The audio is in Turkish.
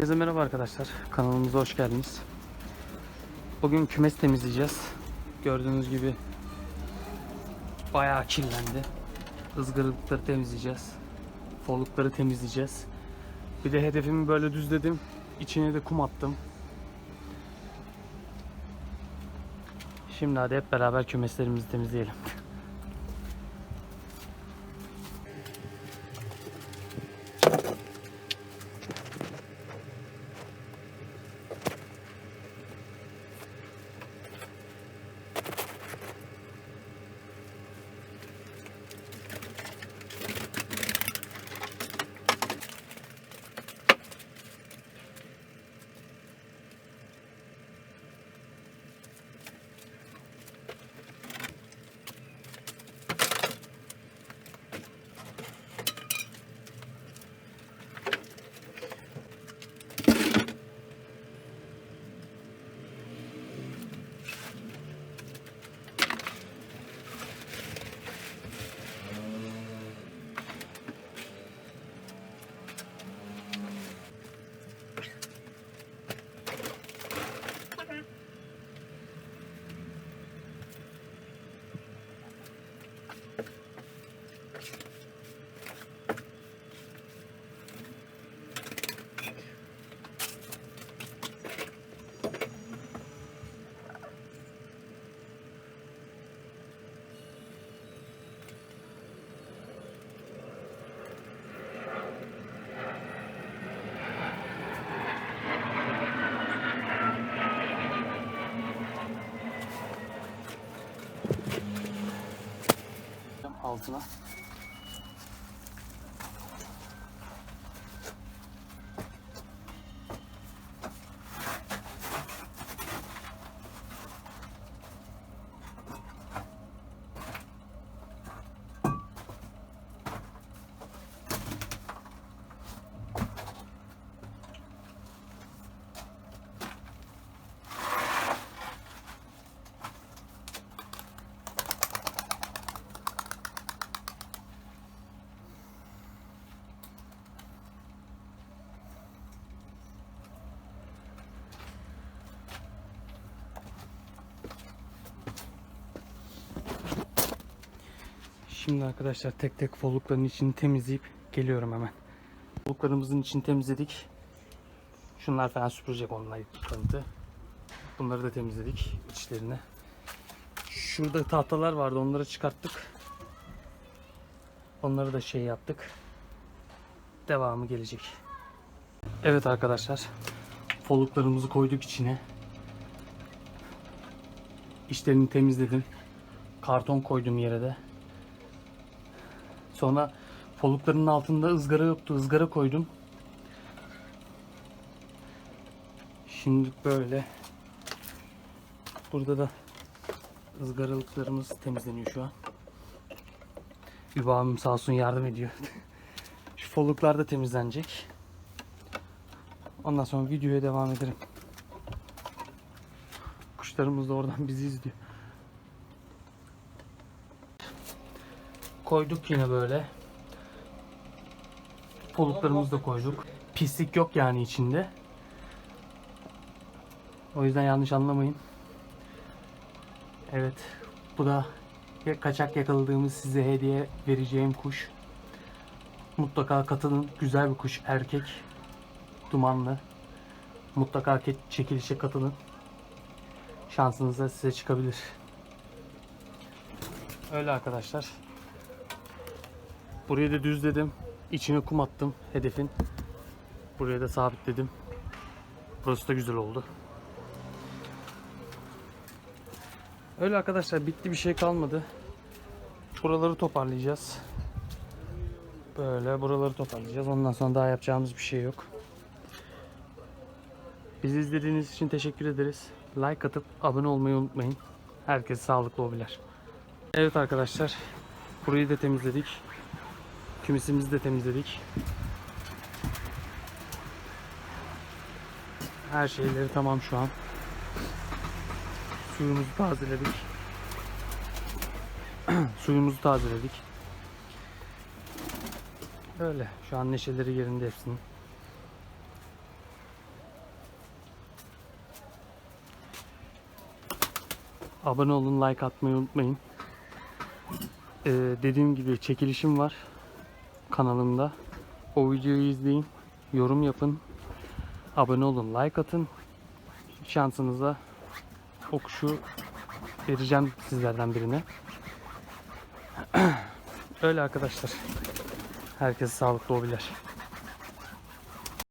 Herkese merhaba arkadaşlar. Kanalımıza hoş geldiniz. Bugün kümes temizleyeceğiz. Gördüğünüz gibi bayağı kirlendi. Izgaralıkları temizleyeceğiz. Folukları temizleyeceğiz. Bir de hedefimi böyle düzledim. İçine de kum attım. Şimdi hadi hep beraber kümeslerimizi temizleyelim. Altına. Şimdi arkadaşlar tek tek follukların içini temizleyip geliyorum hemen. Folluklarımızın içini temizledik. Şunlar falan süpürecek onlar yıkıntı. Bunları da temizledik içlerini. Şurada tahtalar vardı onları çıkarttık. Onları da şey yaptık. Devamı gelecek. Evet arkadaşlar. Folluklarımızı koyduk içine. İçlerini temizledim. Karton koydum yere de. Sonra folukların altında ızgara yoktu. ızgara koydum. Şimdi böyle burada da ızgaralıklarımız temizleniyor şu an. Übağım sağ olsun yardım ediyor. şu foluklar da temizlenecek. Ondan sonra videoya devam ederim. Kuşlarımız da oradan bizi izliyor. Koyduk yine böyle. Poluklarımızı da koyduk. Pislik yok yani içinde. O yüzden yanlış anlamayın. Evet. Bu da kaçak yakaladığımız size hediye vereceğim kuş. Mutlaka katılın. Güzel bir kuş. Erkek. Dumanlı. Mutlaka çekilişe katılın. Şansınız da size çıkabilir. Öyle arkadaşlar. Burayı da düzledim. İçine kum attım hedefin. Buraya da sabitledim. Burası da güzel oldu. Öyle arkadaşlar bitti bir şey kalmadı. Buraları toparlayacağız. Böyle buraları toparlayacağız. Ondan sonra daha yapacağımız bir şey yok. Bizi izlediğiniz için teşekkür ederiz. Like atıp abone olmayı unutmayın. Herkese sağlıklı hobiler. Evet arkadaşlar. Burayı da temizledik. Kümesimizi de temizledik. Her şeyleri tamam şu an. Suyumuzu tazeledik. Suyumuzu tazeledik. Öyle. Şu an neşeleri yerinde hepsinin. Abone olun, like atmayı unutmayın. Ee, dediğim gibi çekilişim var kanalımda. O videoyu izleyin, yorum yapın, abone olun, like atın. Şansınıza o vereceğim sizlerden birine. Öyle arkadaşlar. Herkese sağlıklı hobiler.